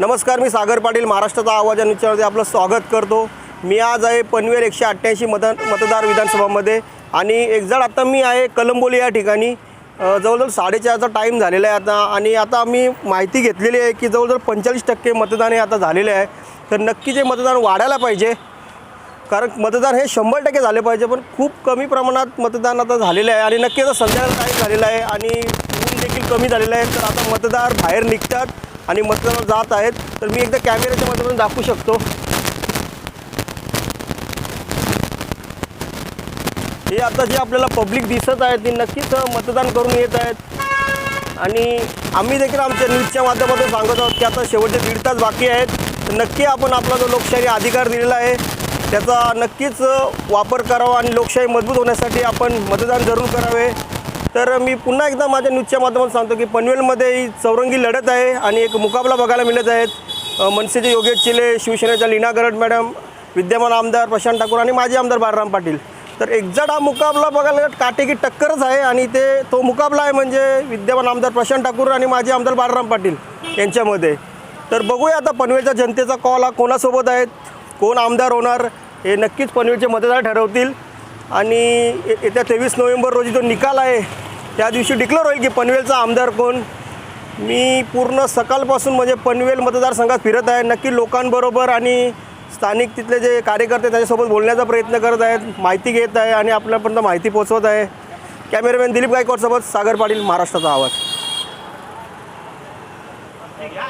नमस्कार मी सागर पाटील महाराष्ट्राचा आवाज आणि आपलं स्वागत करतो. मी आज आहे पनवेल एकशे अठ्ठ्याऐंशी मतदान मतदार विधानसभामध्ये आणि एक्झॅक्ट आता मी आहे कलंबोली या ठिकाणी. जवळजवळ साडेचारचा टाईम झालेला आहे आता आणि आता मी माहिती घेतलेली आहे की जवळजवळ पंचेचाळीस टक्के मतदान हे आता झालेले आहे. तर नक्की जे मतदान वाढायला पाहिजे. कारण मतदान हे शंभर टक्के झाले पाहिजे पण खूप कमी प्रमाणात मतदान आता झालेलं आहे आणि नक्की आता संध्याकाळ टाईम झालेला आहे आणि ऊन देखील कमी झालेलं आहे. तर आता मतदार बाहेर निघतात. आणि मतदान जात आहेत. तर मी एकदा कॅमेऱ्याच्या माध्यमातून दाखवू शकतो. हे आता जे आपल्याला पब्लिक दिसत आहे ते नक्कीच मतदान करून येत आहेत. आणि आम्ही देखील आमच्या न्यूजच्या माध्यमातून सांगत आहोत की आता शेवटचे दीड तास बाकी आहेत. तर नक्की आपण आपला जो लोकशाही अधिकार दिलेला आहे त्याचा नक्कीच वापर करावा आणि लोकशाही मजबूत होण्यासाठी आपण मतदान जरूर करावे. तर मी पुन्हा एकदा माझ्या न्यूजच्या माध्यमातून सांगतो की पनवेलमध्ये ही चौरंगी लढत आहे आणि एक मुकाबला बघायला मिळत आहेत. मनसेचे योगेश चिले शिवसेनेच्या लीना गरड मॅडम विद्यमान आमदार प्रशांत ठाकूर आणि माजी आमदार बाळराम पाटील. तर एक्झॅक्ट हा मुकाबला बघायला काटेकी टक्करच आहे आणि ते तो मुकाबला आहे म्हणजे विद्यमान आमदार प्रशांत ठाकूर आणि माजी आमदार बाळराम पाटील यांच्यामध्ये. तर बघूया आता पनवेलच्या जनतेचा कॉल हा कोणासोबत आहेत कोण आमदार होणार हे नक्कीच पनवेलचे मतदार ठरवतील. आणि येत्या तेवीस नोव्हेंबर रोजी जो निकाल आहे त्या दिवशी डिक्लेअर होईल की पनवेलचा आमदार कोण? मी पूर्ण सकाळपासून म्हणजे पनवेल मतदारसंघात फिरत आहे. नक्की लोकांबरोबर आणि स्थानिक तिथले जे कार्यकर्ते त्याच्यासोबत बोलण्याचा प्रयत्न करत आहेत माहिती घेत आहे आणि आपल्यापर्यंत माहिती पोचवत आहे. कॅमेरामॅन दिलीप गायकवाडसोबत सागर पाटील महाराष्ट्राचा आवाज.